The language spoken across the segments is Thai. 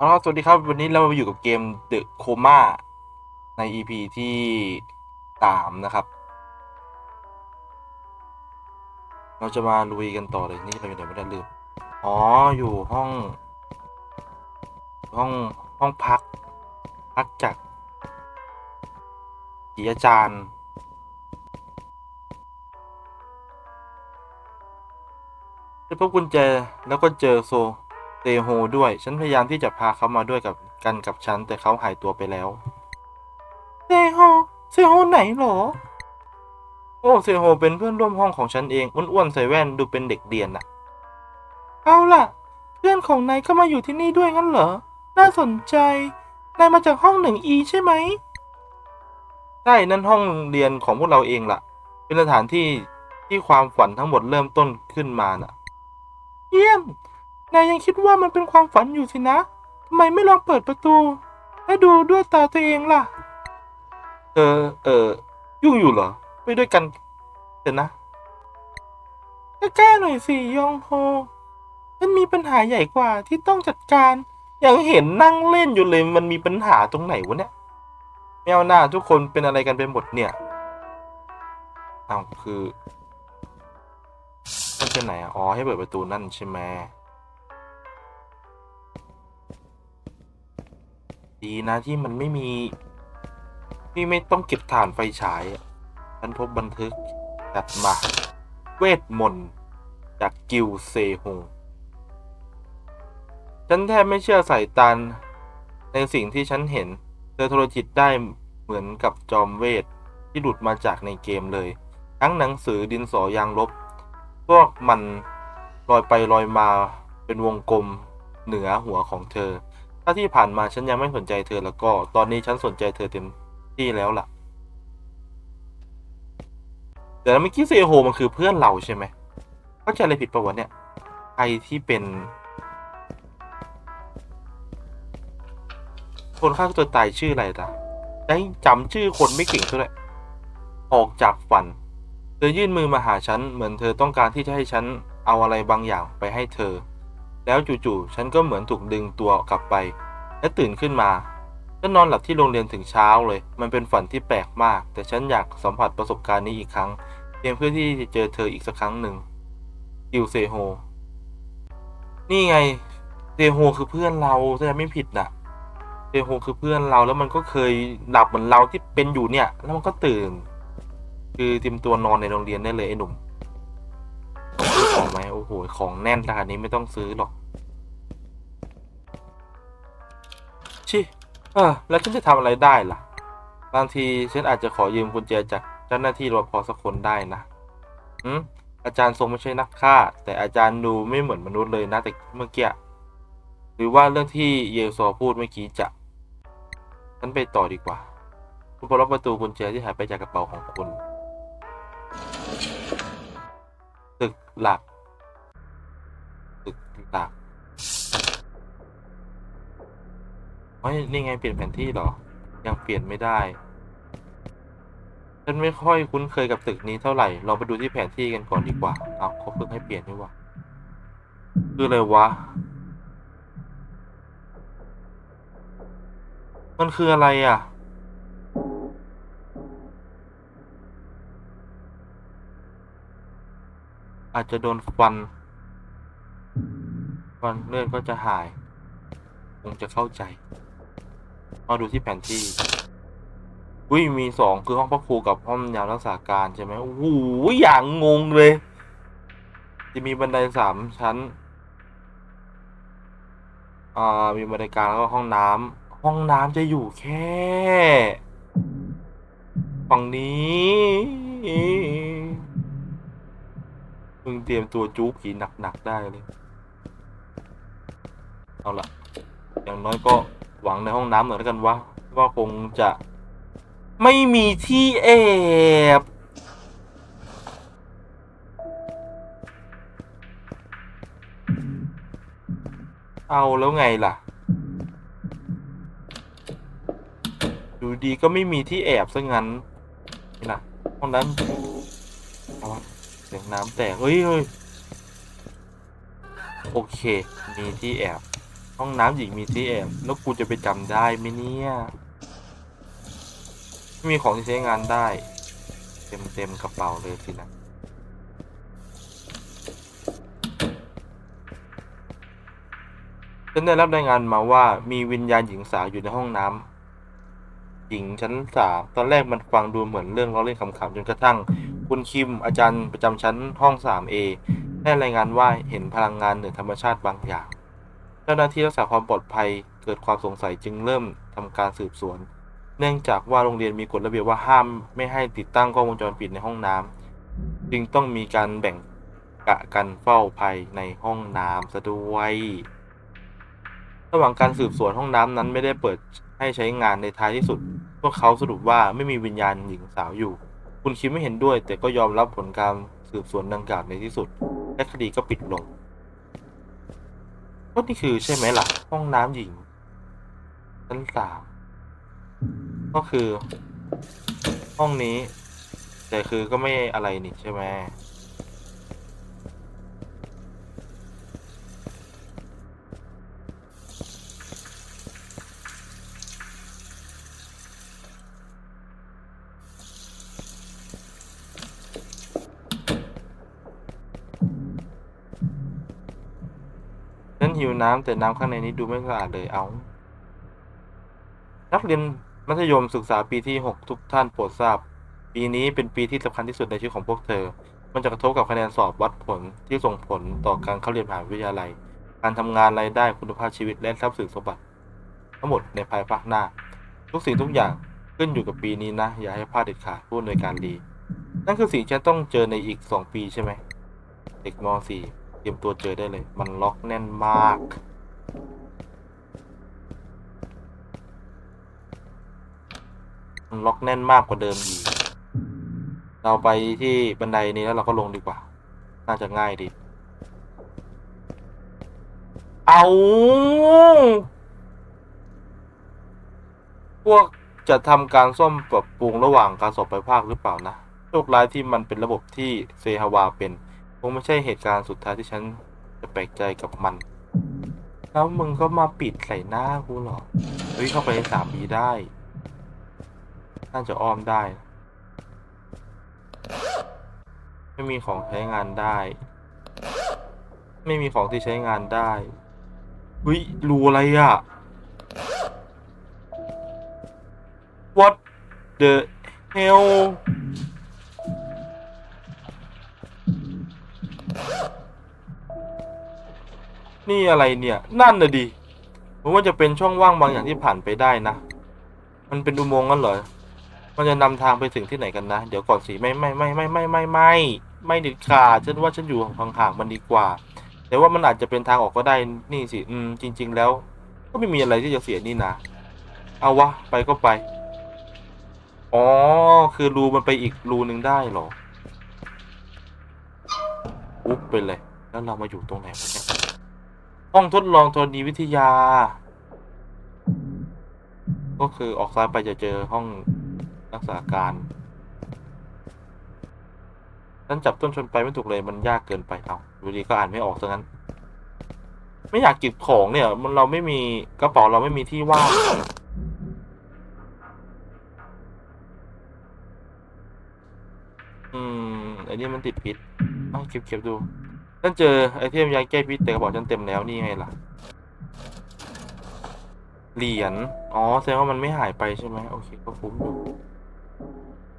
อ๋อสวัสดีครับ วันนี้เรามาอยู่กับเกม The Coma ใน EP ที่สามนะครับ เราจะมาลุยกันต่อเลยนี่เราอยู่ไหนไม่ได้ลืม อ๋อ อยู่ห้อง ห้อง ห้องพัก พักจากผีอาจารย์ ได้พบกุญแจแล้วก็เจอโซ เตโฮด้วย ฉันพยายามที่จะพาเขามาด้วยกับกันกับฉัน แต่เขาหายตัวไปแล้วเซโฮเซโฮไหนหรอ โอ้เซโฮเป็นเพื่อนร่วมห้องของฉันเอง อ้วนๆใส่แว่นดูเป็นเด็กเรียนน่ะ เอาล่ะ เพื่อนของนายก็มาอยู่ที่นี่ด้วยงั้นเหรอ น่าสนใจ นายมาจากห้องหนึ่งอีใช่ไหม ใช่ นั่นห้องเรียนของพวกเราเองล่ะ เป็นสถานที่ที่ความฝันทั้งหมดเริ่มต้นขึ้นมาน่ะ เยี่ยม นายยังคิดว่ามันเป็นความฝันอยู่สินะทำไมไม่ลองเปิดประตู และดูด้วยตาตัวเองล่ะ เออ เออ ยุ่งอยู่เหรอ ไปด้วยกันเถอะนะกล้าๆหน่อยสิยองโฮฉันมีปัญหาใหญ่กว่าที่ต้องจัดการ อย่างเห็นนั่งเล่นอยู่เลยมันมีปัญหาตรงไหนวะเนี่ยแมวหน้าทุกคนเป็นอะไรกันไปหมดเนี่ยเอาวคือมันเป็นไหนอะอ๋อให้เปิดประตูนั่นใช่ไหม ดีนะที่มันไม่มี ที่ไม่ต้องเก็บถ่านไฟฉายฉันพบบันทึกจัดมา เวทมนต์จากกิลเซโฮฉันแทบไม่เชื่อสายตาในสิ่งที่ฉันเห็น เธอโทรจิตได้เหมือนกับจอมเวทที่หลุดมาจากในเกมเลย ทั้งหนังสือดินสอยางลบ พวกมันลอยไปลอยมาเป็นวงกลมเหนือหัวของเธอ ถ้าที่ผ่านมาฉันยังไม่สนใจเธอแล้วก็ ตอนนี้ฉันสนใจเธอเต็มที่แล้วล่ะ แต่เมื่อกี้เซโฮมันคือเพื่อนเราใช่ไหมเข้าใจอะไรผิดประวะเนี่ยใครที่เป็น คนฆ่าตัวตายชื่ออะไรล่ะได้จำชื่อคนไม่เก่งซะด้วยออกจากฝัน เธอยื่นมือมาหาฉัน เหมือนเธอต้องการที่จะให้ฉันเอาอะไรบางอย่างไปให้เธอ แล้วจู่ๆฉันก็เหมือนถูกดึงตัวกลับไป และตื่นขึ้นมาฉันนอนหลับที่โรงเรียนถึงเช้าเลย มันเป็นฝันที่แปลกมาก แต่ฉันอยากสัมผัสประสบการณ์นี้อีกครั้งเพียงเพื่อที่จะเจอเธออีกสักครั้งหนึ่งกิวเซโฮ นี่ไงเซโฮคือเพื่อนเราถ้าจำไม่ผิดน่ะเซโฮคือเพื่อนเราแล้วมันก็เคยหลับเหมือนเราที่เป็นอยู่เนี่ย แล้วมันก็ตื่น คือเตรียมตัวนอนในโรงเรียนได้เลยไอ้หนุ่ม อองไหมโอ้โห ของแน่นขนาดนี้ไม่ต้องซื้อหรอก ชิเออแล้วฉันจะทำอะไรได้ล่ะ บางทีฉันอาจจะขอยืมกุญแจจากเจ้าหน้าที่รปภสักคนได้นะอืมอาจารย์ทรงไม่ใช่นักฆ่า แต่อาจารย์ดูไม่เหมือนมนุษย์เลยนะแต่เมื่อกี้หรือว่าเรื่องที่เยลซอพูดเมื่อกี้จะฉันไปต่อดีกว่า คุณพบล็อกประตูกุญแจที่หายไปจากกระเป๋าของคุณตึกหลัก เฮ้ยนี่ไงเปลี่ยนแผนที่เหรอ ยังเปลี่ยนไม่ได้ ฉันไม่ค่อยคุ้นเคยกับตึกนี้เท่าไหร่ เราไปดูที่แผนที่กันก่อนดีกว่า เอาเขาเพิ่งให้เปลี่ยนนี่ว่าคืออะไรวะ มันคืออะไรอะ อาจจะโดนฟัน ฟันเลือดก็จะหาย คงจะเข้าใจ มาดูที่แผนที่อุ้ยมีสองคือห้องพักครูกับห้องยามรักษาการใช่ไหมโอ้โหอย่างงงเลย จะมีบันไดสามชั้น อ่า มีบันไดกลางแล้วก็ห้องน้ำห้องน้ำจะอยู่แค่ ฝั่งนี้มึงเตรียมตัวจู๊ผีหนักๆได้เลย เอาละอย่างน้อยก็ หวังในห้องน้ำหน่อยแล้วกันว่าว่าคงจะไม่มีที่แอบเอาแล้วไงล่ะ ดูดีก็ไม่มีที่แอบซะงั้น นี่นะห้องนั้นเอาวะเสียงน้ำแตกเฮ้ยเฮ้ยโอเค มีที่แอบ ห้องน้ำหญิงมีที่แอบแล้วกูจะไปจำได้ไหมเนี่ยไม่มีของที่ใช้งานได้ เต็มเต็มกระเป๋าเลยสินะฉันได้รับรายงานมาว่ามีวิญญาณหญิงสาวอยู่ในห้องน้ำหญิงชั้นสามตอนแรกมันฟังดูเหมือนเรื่องล้อเล่นขำๆจนกระทั่ง คุณคิมอาจารย์ประจำชั้นห้อง 3A ได้รายงานว่าเห็นพลังงานเหนือธรรมชาติบางอย่าง เจ้าหน้าที่รักษาความปลอดภัยเกิดความสงสัยจึงเริ่มทำการสืบสวน เนื่องจากว่าโรงเรียนมีกฎระเบียบว่าห้ามไม่ให้ติดตั้งกล้องวงจรปิดในห้องน้ำจึงต้องมีการแบ่งกะกันเฝ้าภายในห้องน้ำซะด้วย ระหว่างการสืบสวนห้องน้ำนั้นไม่ได้เปิดให้ใช้งานในท้ายที่สุด พวกเขาสรุปว่าไม่มีวิญญาณหญิงสาวอยู่ คุณคิมไม่เห็นด้วย แต่ก็ยอมรับผลการสืบสวนดังกล่าวในที่สุด และคดีก็ปิดลง ก็นี่คือใช่ไหมล่ะ ห้องน้ำหญิง ชั้นสามก็คือ ห้องนี้ แต่คือก็ไม่อะไรนี่ใช่ไหม หิวน้ำแต่น้ำข้างในนี้ดูไม่สะอาดเลยเอา นักเรียนมัธยมศึกษาปีที่ 6 ทุกท่านโปรดทราบ ปีนี้เป็นปีที่สำคัญที่สุดในชีวิตของพวกเธอ มันจะกระทบกับคะแนนสอบวัดผลที่ส่งผลต่อการเข้าเรียนมหาวิทยาลัย การทำงานรายได้คุณภาพชีวิตและทรัพย์สินสมบัติ ทั้งหมดในภายภาคหน้า ทุกสิ่งทุกอย่างขึ้นอยู่กับปีนี้นะ อย่าให้พลาดเด็ดขาดผู้อำนวยการดี นั่นคือสิ่งที่ต้องเจอในอีก 2 ปีใช่ไหมเด็กม .4 เตรียมตัวเจอได้เลย มันล็อกแน่นมาก มันล็อกแน่นมากกว่าเดิมอีก เราไปที่บันไดนี้แล้วเราก็ลงดีกว่า น่าจะง่ายดี เอาพวกจะทำการซ่อมปรับปรุงระหว่างการสอบไปภาคหรือเปล่านะ โชคร้ายที่มันเป็นระบบที่เซฮาวาเป็น งไม่ใช่เหตุการณ์สุดท้ายที่ฉันจะแปลกใจกับมัน แล้วมึงก็มาปิดใส่หน้ากูเหรอ เฮ้ยเข้าไปในสามบีได้ น่าจะอ้อมได้ ไม่มีของใช้งานได้ ไม่มีของที่ใช้งานได้เฮ้ยรูอะไรอะ What the hell นี่อะไรเนี่ย นั่นน่ะดิผมว่าจะเป็นช่องว่างบางอย่างที่ผ่านไปได้นะ มันเป็นอุโมงค์งั้นเหรอ มันจะนำทางไปถึงที่ไหนกันนะ เดี๋ยวก่อนสิไม่ไม่ไม่ไม่ไม่ไม่ไม่ไม่เด็ดขาดฉันว่าฉันอยู่ห่างๆมันดีกว่า แต่ว่ามันอาจจะเป็นทางออกก็ได้นี่สิ อืม จริง ๆ แล้ว ก็ไม่มีอะไรที่จะเสียนี่นะ เอาวะ ไปก็ไป อ๋อ คือรูมันไปอีกรูหนึ่งได้เหรอ อุ๊บไปเลย แล้วเรามาอยู่ตรงไหนวะเนี่ย ห้องทดลองธรณีวิทยา ก็คือออกซ้ายไปจะเจอห้องรักษาการฉันจับต้นชนไปไม่ถูกเลยมันยากเกินไปเอาดูดีก็อ่านไม่ออกซะงั้น ไม่อยากเก็บของเนี่ย มันเราไม่มีกระเป๋าเราไม่มีที่ว่างอืมไอ้นี่มันติดพิษเอาเก็บเก็บดู ฉันเจอไอเทมยาแก้พิษแต่กระเป๋าฉันเต็มแล้วนี่ไงล่ะ เหรียญ อ๋อ แสดงว่ามันไม่หายไปใช่ไหมโอเค ก็คุ้มอยู่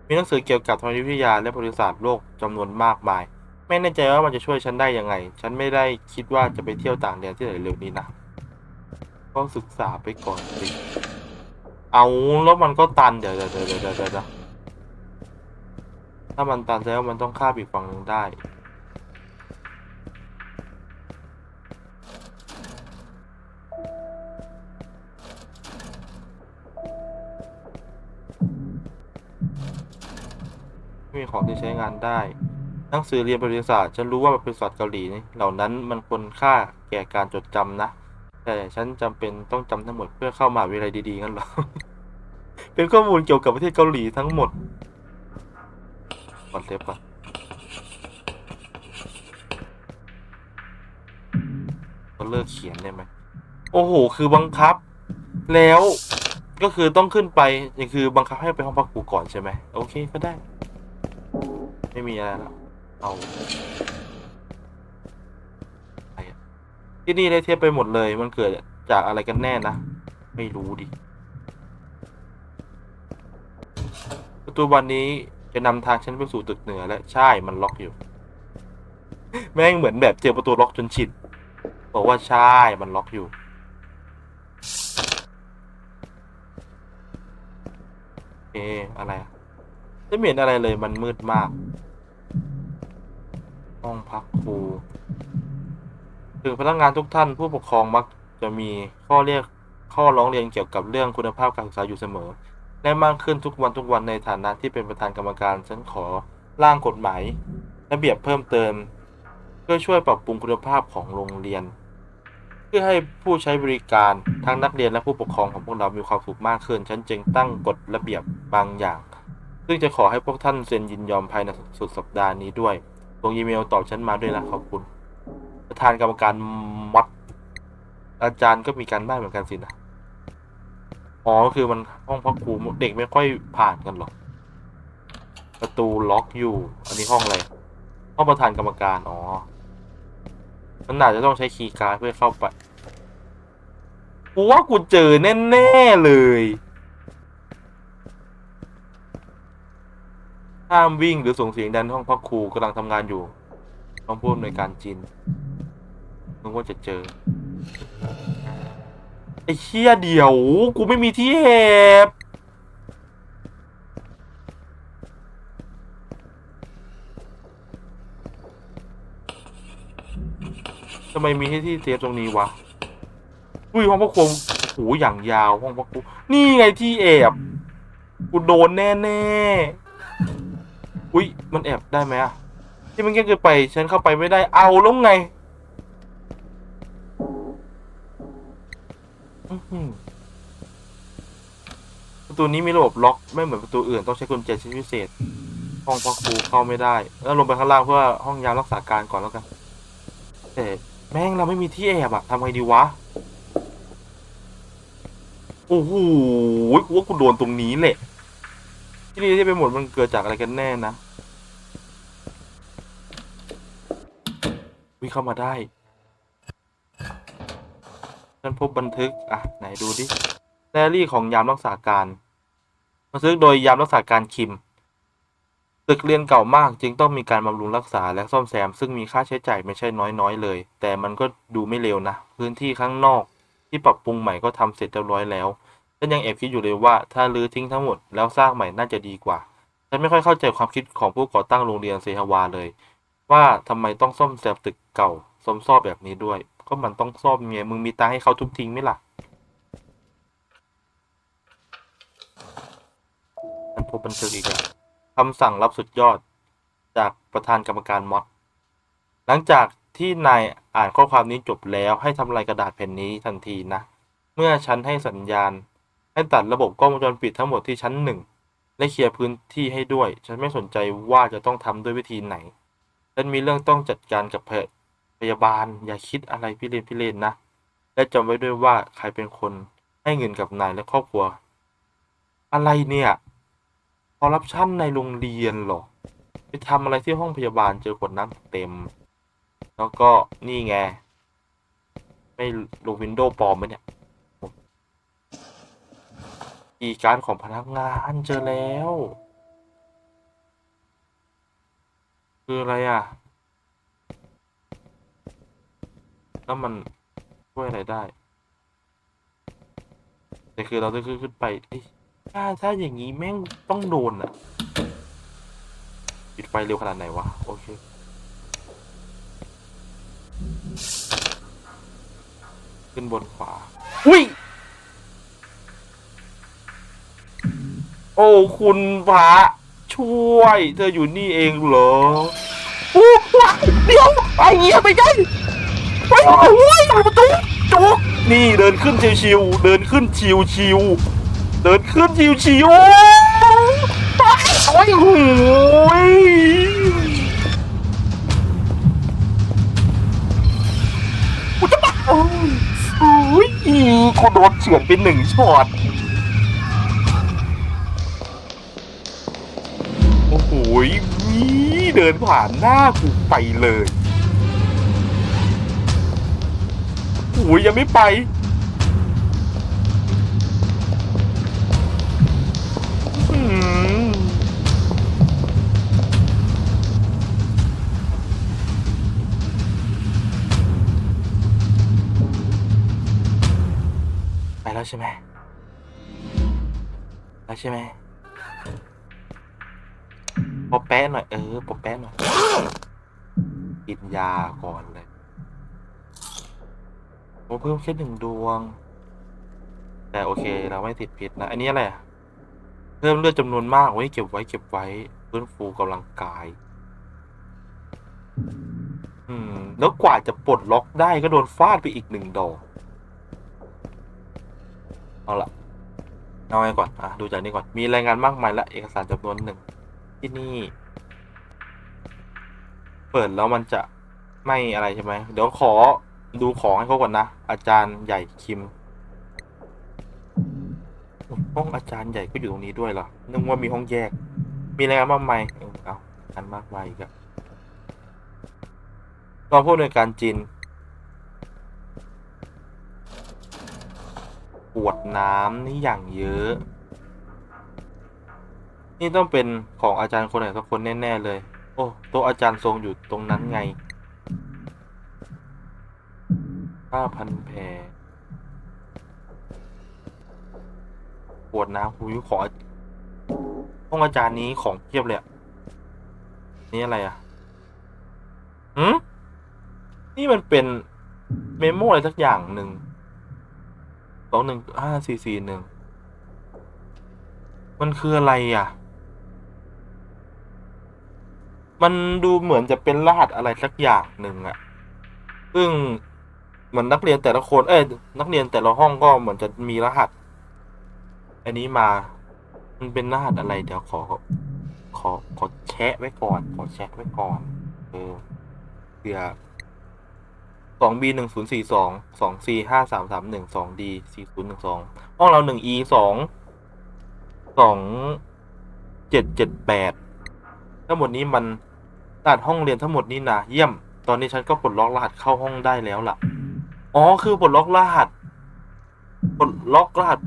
มีหนังสือเกี่ยวกับธรณีวิทยาและบริษัทโลกจำนวนมากมาย ไม่แน่ใจว่ามันจะช่วยฉันได้ยังไง ฉันไม่ได้คิดว่าจะไปเที่ยวต่างแดนที่ไหนเร็วนี้นะก็ศึกษาไปก่อนสิเอาแล้วมันก็ตันเดี๋ยวเดี๋ยวเดี๋ยวเดี๋ยวถ้ามันตันแล้วมันต้องข้ามอีกฝั่งหนึ่งได้ ไม่มีของที่ใช้งานได้ หนังสือเรียนบริษัทฉันรู้ว่าบริษัทเกาหลีนี่เหล่านั้นมันควรค่าแก่การจดจำนะ แต่ฉันจำเป็นต้องจำทั้งหมดเพื่อเข้ามหาวิทยาลัยดีๆงั้นเหรอ เป็นข้อมูลเกี่ยวกับประเทศเกาหลีทั้งหมดก่อนเซฟก่อนก็เลิกเขียนได้ไหมโคโอ้โห คือบังคับ แล้วก็คือต้องขึ้นไปอย่างคือบังคับให้ไปห้องพักครูก่อนใช่ไหม โอเค ก็ได้ ไม่มีอะไรแล้วเอาอะไรที่นี่ได้เทียบไปหมดเลย มันเกิดจากอะไรกันแน่นะ ไม่รู้ดิ ประตูบานนี้จะนำทางฉันไปสู่ตึกเหนือและใช่มันล็อกอยู่ แม่งเหมือนแบบเจอประตูล็อกจนชินบอกว่าใช่มันล็อกอยู่เอะอะไรไม่เห็นอะไรเลยมันมืดมาก ห้องพักครูถึงพนักงานทุกท่านผู้ปกครองมักจะมีข้อเรียกข้อร้องเรียนเกี่ยวกับเรื่องคุณภาพการศึกษาอยู่เสมอ และมากขึ้นทุกวันทุกวันในฐานะที่เป็นประธานกรรมการฉันขอร่างกฎหมายระเบียบเพิ่มเติม เพื่อช่วยปรับปรุงคุณภาพของโรงเรียน เพื่อให้ผู้ใช้บริการทั้งนักเรียนและผู้ปกครองของพวกเรามีความสุขมากขึ้น ฉันจึงตั้งกฎระเบียบบางอย่าง ซึ่งจะขอให้พวกท่านเซ็นยินยอมภายในสุดสัปดาห์นี้ด้วย ส่งอีเมลตอบฉันมาด้วยนะขอบคุณ ประธานกรรมการมัด อาจารย์ก็มีการบ้านเหมือนกันสินะอ๋อคือมันห้องพักครูเด็กไม่ค่อยผ่านกันหรอก ประตูล็อกอยู่ อันนี้ห้องอะไรห้องประธานกรรมการอ๋อมันอาจจะต้องใช้คีย์การ์ดเพื่อเข้าไปกูว่ากูเจอแน่ ๆ เลย ห้ามวิ่งหรือส่งเสียงดังในห้องพักครูกำลังทำงานอยู่ต้องพูดในวยการจีนมึงว่าจะเจอ ไอ้เชี่ยเดี๋ยว กูไม่มีที่แอบทำไมมีให้ที่เซฟตรงนี้วะ อุ้ยห้องพักครูโหอย่างยาวห้องพักครูนี่ไงที่แอบ กูโดนแน่ๆ อุ้ยมันแอบได้ไหมอะที่มันแค่เกินไปฉันเข้าไปไม่ได้เอาล้วไงประตูนี้มีระบบล็อกไม่เหมือนประตูอื่นต้องใช้กุญแจชิ้นพิเศษ ห้องพักครูเข้าไม่ได้ แล้วลงไปข้างล่างเพื่อห้องยามรักษาการก่อนแล้วกันแต่แม่งเราไม่มีที่แอบอะทำไงดีวะโอ้โหกูว่ากูโดนตรงนี้แหละที่นี่ที่ไปหมดมันเกิดจากอะไรกันแน่นะ วิ่งเข้ามาได้ฉันพบบันทึก อะ ไหนดูดิไดรี่ของยามรักษาการบันทึกโดยยามรักษาการคิม ตึกเรียนเก่ามากจึงต้องมีการบำรุงรักษาและซ่อมแซม ซึ่งมีค่าใช้จ่ายไม่ใช่น้อยๆเลย แต่มันก็ดูไม่เร็วนะ พื้นที่ข้างนอกที่ปรับปรุงใหม่ก็ทำเสร็จเรียบร้อยแล้วฉันยังแอบคิดอยู่เลยว่าถ้ารื้อทิ้งทั้งหมดแล้วสร้างใหม่น่าจะดีกว่า ฉันไม่ค่อยเข้าใจความคิดของผู้ก่อตั้งโรงเรียนเซฮาวาเลย ว่าทำไมต้องซ่อมแซมตึกเก่าซ่อมซ่อมแบบนี้ด้วย ก็มันต้องซ่อมไงมึงมีตังให้เขาทุบทิ้งไหมล่ะฉันพบบันทึกอีกแล้วคำสั่งรับสุดยอดจากประธานกรรมการมอดหลังจากที่นายอ่านข้อความนี้จบแล้วให้ทำลายกระดาษแผ่นนี้ทันทีนะ เมื่อฉันให้สัญญาณ ให้ตัดระบบกล้องวงจรปิดทั้งหมดที่ชั้นหนึ่งและเคลียร์พื้นที่ให้ด้วย ฉันไม่สนใจว่าจะต้องทำด้วยวิธีไหน ฉันมีเรื่องต้องจัดการกับพยพยาบาล อย่าคิดอะไรพี่เลนพี่เลนนะ และจำไว้ด้วยว่าใครเป็นคนให้เงินกับนายและครอบครัว อะไรเนี่ยคอร์รัปชันในโรงเรียนหรอ ไปทำอะไรที่ห้องพยาบาลเจอขวดน้ำเต็ม แล้วก็นี่ไง ไม่ลงวินโดว์ปลอมไหมเนี่ยอีการของพนักงานเจอแล้ว คืออะไรอะ แล้วมันช่วยอะไรได้ แต่คือเราจะขึ้นขึ้นไปถ้าถ้าอย่างนี้แม่งต้องโดนอะปิดไฟเร็วขนาดไหนวะ โอเคขึ้นบนขวา อุ้ย โอ้ คุณพระ ช่วย เธออยู่นี่เองเหรอโอ้ว้ายเดี๋ยวไอ้เหี้ยไม่ใช่ไปโอ้ยประตูจุกนี่เดินขึ้นชิวๆเดินขึ้นชิวๆเดินขึ้นชิวๆโอ้ยโอ้ยกูจะบ้าโอ้ยยกูโดนเฉือนไปหนึ่งช็อต อ้โหนี่เดินผ่านหน้ากูไปเลยโอ้ยยังไม่ไป ไปแล้วใช่ไหมแล้วใช่ไหม อแป๊ะหน่อย เออพอแป๊ะหน่อย กินยาก่อนเลยโอ้เพิ่มแค่หนึ่งดวง แต่โอเคเราไม่ติดพิษนะ อันนี้อะไรอะเพิ่มเลือดจำนวนมากไว้เก็บไว้เก็บไว้ฟื้นฟูกำลังกาย อืม แล้วกว่าจะปลดล็อกได้ก็โดนฟาดไปอีกหนึ่งดอก เอาละเอาไงก่อน อะ ดูจากนี้ก่อน มีรายงานมากมายและเอกสารจำนวนหนึ่ง ที่นี่ เปิดแล้วมันจะไม่อะไรใช่ไหม เดี๋ยวขอดูของให้เขาก่อนนะ อาจารย์ใหญ่คิม ห้องอาจารย์ใหญ่ก็อยู่ตรงนี้ด้วยเหรอ นึกว่ามีห้องแยก มีอะไรกันบ้างไหมเออเอาอันมากมายอีกอะรองผู้อำนวยการจีนปวดน้ำนี่อย่างเยอะ นี่ต้องเป็นของอาจารย์คนไหนสักคนแน่ๆเลย โอ้โต๊ะอาจารย์ทรงอยู่ตรงนั้นไงห้าพันแผลปวดน้ำคุยขอห้องอาจารย์นี้ของเพียบเลยอะนี่อะไรอะหืมนี่มันเป็นเมมโมอะไรสักอย่างหนึ่งสองหนึ่งห้าสี่สี่หนึ่ง มันคืออะไรอะ มันดูเหมือนจะเป็นรหัสอะไรสักอย่างหนึ่งอะซึ่งเหมือนนักเรียนแต่ละคน เอ้ยนักเรียนแต่ละห้องก็เหมือนจะมีรหัส อันนี้มา มันเป็นรหัสอะไรเดี๋ยวขอ ขอขอแชะไว้ก่อน ขอแชะไว้ก่อน เออเผื่อสอง B หนึ่งศูนย์สี่สองสอง C ห้าสามสามหนึ่งสอง D สี่ศูนย์หนึ่งสองห้องเราหนึ่ง E สองสองเจ็ดเจ็ดแปดทั้งหมดนี้มัน รหัสห้องเรียนทั้งหมดนี้นะเยี่ยม ตอนนี้ฉันก็ปลดล็อกรหัสเข้าห้องได้แล้วล่ะ อ๋อ คือปลดล็อกรหัส ปลดล็อกรหัส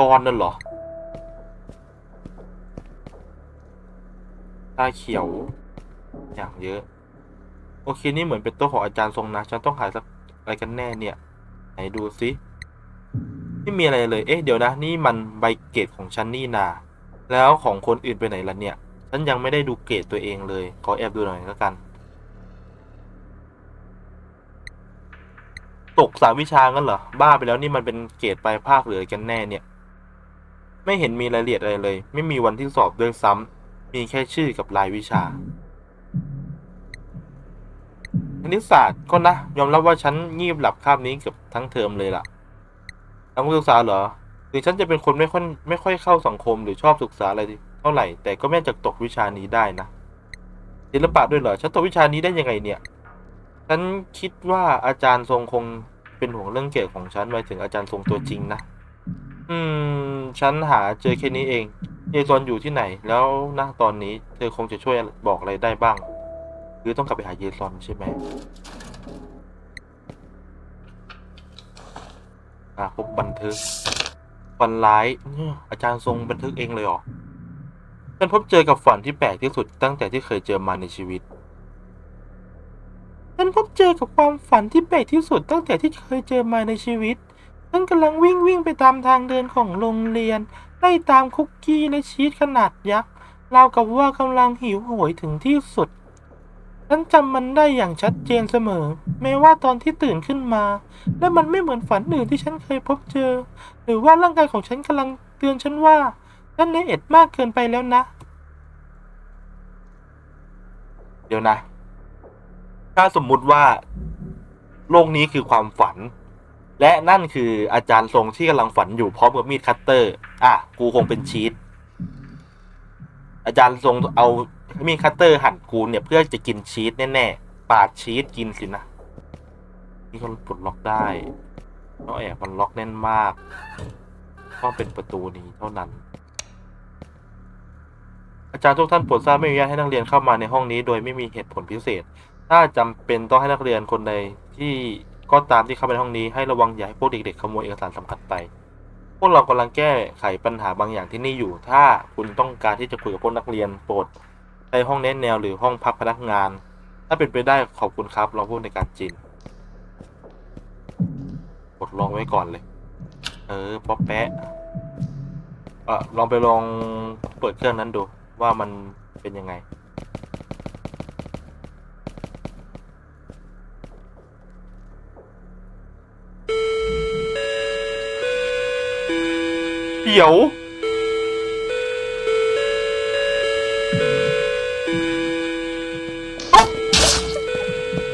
กรนั่นเหรอ ตาเขียว อย่างเยอะ โอเค นี่เหมือนเป็นโต๊ะของอาจารย์ทรงนะ ฉันต้องหาสักอะไรกันแน่เนี่ย ไหนดูสิไม่มีอะไรเลย เอ๊ะ เดี๋ยวนะ นี่มันใบเกรดของฉันนี่นา แล้วของคนอื่นไปไหนล่ะเนี่ย ฉันยังไม่ได้ดูเกรดตัวเองเลย ขอแอบดูหน่อยแล้วกัน ตกสามวิชางั้นเหรอ บ้าไปแล้วนี่มันเป็นเกรดปลายภาคหรือกันแน่เนี่ย ไม่เห็นมีรายละเอียดอะไรเลย ไม่มีวันที่สอบด้วยซ้ำ มีแค่ชื่อกับรายวิชาคณิตศาสตร์ก็นะ ยอมรับว่าฉันงีบหลับคาบนี้เกือบทั้งเทอมเลยล่ะนักศึกษาเหรอถึงฉันจะเป็นคนไม่ค่อยไม่ค่อยเข้าสังคมหรือชอบศึกษาอะไรเท่าไหร่ แต่ก็ไม่จะตกวิชานี้ได้นะศิลปะด้วยเหรอฉันตกวิชานี้ได้ยังไงเนี่ย ฉันคิดว่าอาจารย์ทรงคงเป็นห่วงเรื่องเกรดของฉันหมายถึงอาจารย์ทรงตัวจริงนะอืม ฉันหาเจอแค่นี้เองเยซอนอยู่ที่ไหน แล้วนะตอนนี้ เธอคงจะช่วยบอกอะไรได้บ้างหรือต้องกลับไปหาเยซอนใช่ไหมอะพบบันทึกฝันร้ายอาจารย์ทรงบันทึกเองเลยเหรอ ฉันพบเจอกับฝันที่แปลกที่สุดตั้งแต่ที่เคยเจอมาในชีวิต ฉันพบเจอกับความฝันที่แปลกที่สุดตั้งแต่ที่เคยเจอมาในชีวิต ฉันกำลังวิ่งวิ่งไปตามทางเดินของโรงเรียน ไล่ตามคุกกี้และชีสขนาดยักษ์ราวกับว่ากำลังหิวโหยถึงที่สุด ฉันจำมันได้อย่างชัดเจนเสมอ แม้ว่าตอนที่ตื่นขึ้นมา และมันไม่เหมือนฝันอื่นที่ฉันเคยพบเจอ หรือว่าร่างกายของฉันกำลังเตือนฉันว่า ฉันละเอียดมากเกินไปแล้วนะ เดี๋ยวนะ ถ้าสมมุติว่า โลกนี้คือความฝัน และนั่นคืออาจารย์ทรงที่กำลังฝันอยู่พร้อมกับมีดคัตเตอร์ อะ กูคงเป็นชีตอาจารย์ทรงเอามีดคัตเตอร์หั่นกูเนี่ยเพื่อจะกินชีสแน่ๆ ปาดชีสกินสินะ นี่ก็ปลดล็อกได้ห้องแอบมันล็อกแน่นมากต้องเป็นประตูนี้เท่านั้น อาจารย์ทุกท่านโปรดทราบไม่อนุญาตให้นักเรียนเข้ามาในห้องนี้ โดยไม่มีเหตุผลพิเศษ ถ้าจำเป็นต้องให้นักเรียนคนใดที่ก็ตามที่เข้าไปในห้องนี้ให้ระวังอย่าให้พวกเด็กๆขโมยเอกสารสำคัญไป พวกเรากำลังแก้ไขปัญหาบางอย่างที่นี่อยู่ ถ้าคุณต้องการที่จะคุยกับพวกนักเรียนโปรดใช้ห้องแนะแนวหรือห้องพักพนักงาน ถ้าเป็นไปได้ขอบคุณครับรองผู้ในการจีนกดลองไว้ก่อนเลย เออป๊อปแปะเออลองไปลองเปิดเครื่องนั้นดู ว่ามันเป็นยังไง เดี๋ยว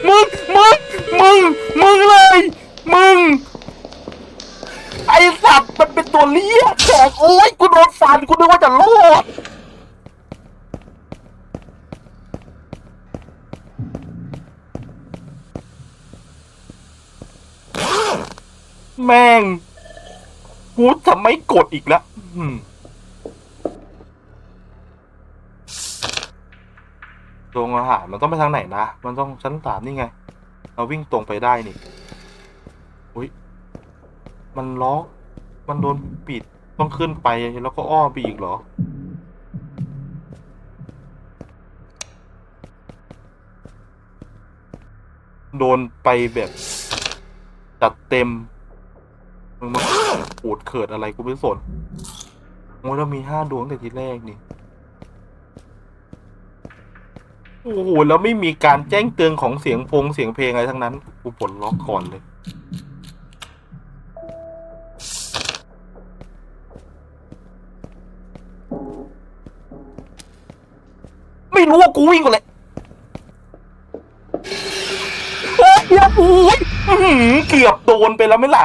มึง มึง มึง มึงเลย มึง ไอสัตว์มันเป็นตัวเลี้ยแขกโอ้ยกูโดนฟันกูนึกว่าจะรอด แม่ง กูจะไม่กดอีกแล้วอืมโรงอาหารมันต้องไปทางไหนนะ มันต้องชั้นสามนี่ไง เราวิ่งตรงไปได้นี่ อุ้ย มันล็อก มันโดนปิด ต้องขึ้นไปแล้วก็อ้อมไปอีกเหรอ โดนไปแบบจัดเต็ม มึงมาปวดเขิดอะไรกูไม่สนโอ้เรามีห้าดวงแต่ทีแรกนี่โอ้โหแล้วไม่มีการแจ้งเตือนของเสียงพงเสียงเพลงอะไรทั้งนั้น กูปลดล็อกก่อนเลย ไม่รู้ว่ากูวิ่งก่อนเลยโอ้ยโอ้ยเกือบโดนไปแล้วไหมล่ะ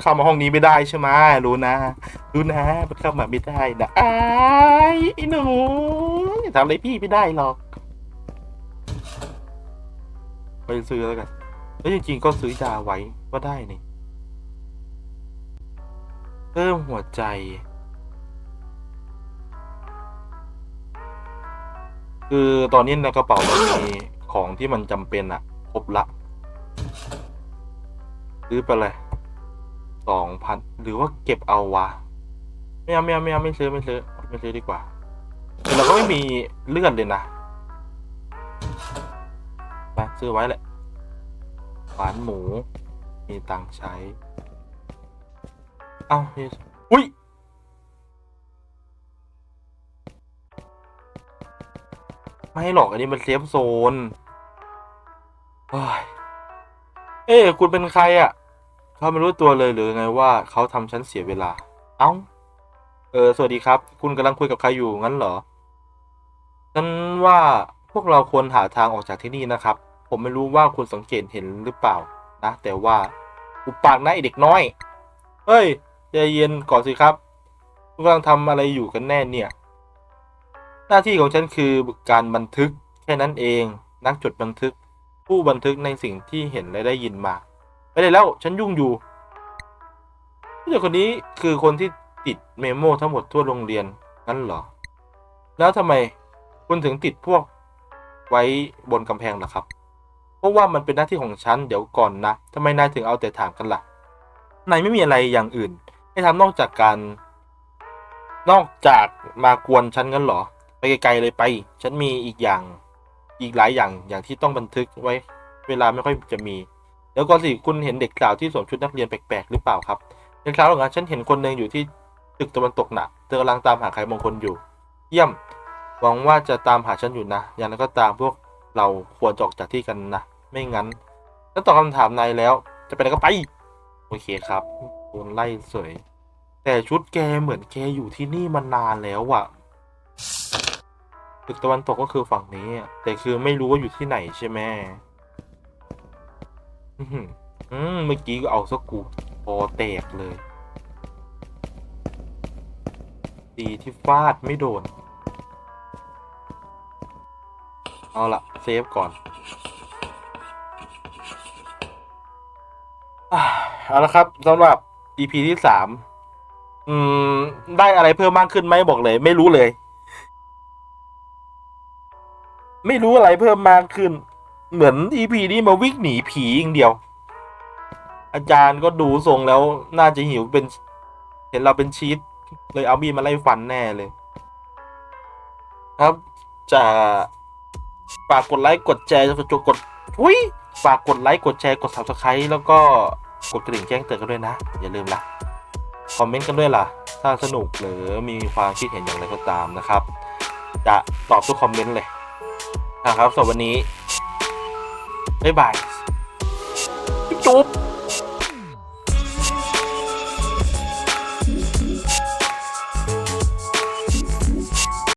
เข้ามาห้องนี้ไม่ได้ใช่ไหมรู้นะ รู้นะมันเข้ามาไม่ได้นะอายไอ้หนูทำอะไรพี่ไม่ได้หรอกไปซื้อแล้วกันแล้วจริงๆก็ซื้อยาไว้ก็ได้นี่เพิ่มหัวใจ คือตอนนี้ในกระเป๋าเรามีของที่มันจำเป็นอะครบละซื้อไปเลย สองพันหรือว่าเก็บเอาวะ ไม่เอาไม่เอาไม่เอาไม่ซื้อไม่ซื้อ ไม่ซื้อดีกว่าแต่เราก็ไม่มีเลื่อนเลยนะไปซื้อไว้แหละหวานหมู มีตังใช้ เอ้าเฮ้ยอุ้ยไม่หรอกอันนี้มันเซฟโซนเฮ้ย เอ๊ะคุณเป็นใครอะ่ะ เขาไม่รู้ตัวเลยหรือไงว่าเขาทำฉันเสียเวลา เอ้า เออ สวัสดีครับ คุณกำลังคุยกับใครอยู่งั้นเหรอ ฉันว่าพวกเราควรหาทางออกจากที่นี่นะครับ ผมไม่รู้ว่าคุณสังเกตเห็นหรือเปล่านะ แต่ว่าอุปปากนะไอเด็กน้อย เฮ้ยใจเย็นก่อนสิครับคุณกำลังทำอะไรอยู่กันแน่เนี่ย หน้าที่ของฉันคือการบันทึกแค่นั้นเอง นักจดบันทึก ผู้บันทึกในสิ่งที่เห็นและได้ยินมา ไปเลยแล้ว ฉันยุ่งอยู่ผู้เด็กคนนี้คือคนที่ติดเมโมทั้งหมดทั่วโรงเรียนงั้นเหรอ แล้วทำไมคุณถึงติดพวกไว้บนกำแพงล่ะครับ เพราะว่ามันเป็นหน้าที่ของฉันเดี๋ยวก่อนนะทำไมนายถึงเอาแต่ถามกันล่ะนายไม่มีอะไรอย่างอื่น ให้ทำนอกจากการ นอกจากมากวนฉันงั้นเหรอ ไปไกลๆเลยไป ฉันมีอีกอย่างอีกหลายอย่างอย่างที่ต้องบันทึกไว้ เวลาไม่ค่อยจะมี เดี๋ยวก่อนสิคุณเห็นเด็กสาวที่สวมชุดนักเรียนแปลกๆหรือเปล่าครับเด็กสาวเหล่านั้นฉันเห็นคนหนึ่งอยู่ที่ตึกตะวันตกน่ะเธอกำลังตามหาใครบางคนอยู่ เยี่ยมหวังว่าจะตามหาฉันอยู่นะ อย่างนั้นก็ตามพวกเราควรจะออกจากที่กันนะ ไม่งั้นฉันตอบคำถามนายแล้ว จะไปไหนก็ไป โอเคครับโดนไล่เสย แต่ชุดแกเหมือนแกอยู่ที่นี่มานานแล้วอะตึกตะวันตกก็คือฝั่งนี้ แต่คือไม่รู้ว่าอยู่ที่ไหนใช่ไหม อื้อหืออืมเมื่อกี้ก็เอาสักกูคอแตกเลยดีที่ฟาดไม่โดน เอาละเซฟก่อนเอาละครับสำหรับ EP ที่สามอืม ได้อะไรเพิ่มมากขึ้นไหมบอกเลย ไม่รู้เลย ไม่รู้อะไรเพิ่มมากขึ้น เหมือน EP นี้มาวิ่งหนีผีอย่างเดียว อาจารย์ก็ดูทรงแล้วน่าจะหิวเป็น เห็นเราเป็นชีตเลยเอามีดมาไล่ฟันแน่เลย ครับจะฝากกดไลค์กดแชร์จดกดอุ้ยฝากกดไลค์กดแชร์กด subscribe แล้วก็กดกระดิ่งแจ้งเตือนกันด้วยนะ อย่าลืมล่ะ คอมเมนต์กันด้วยล่ะ ถ้าสนุกหรือมีความคิดเห็นอย่างไรก็ตามนะครับ จะตอบทุกคอมเมนต์เลยนะครับสำหรับวันนี้ บ๊ายบายจุ๊บ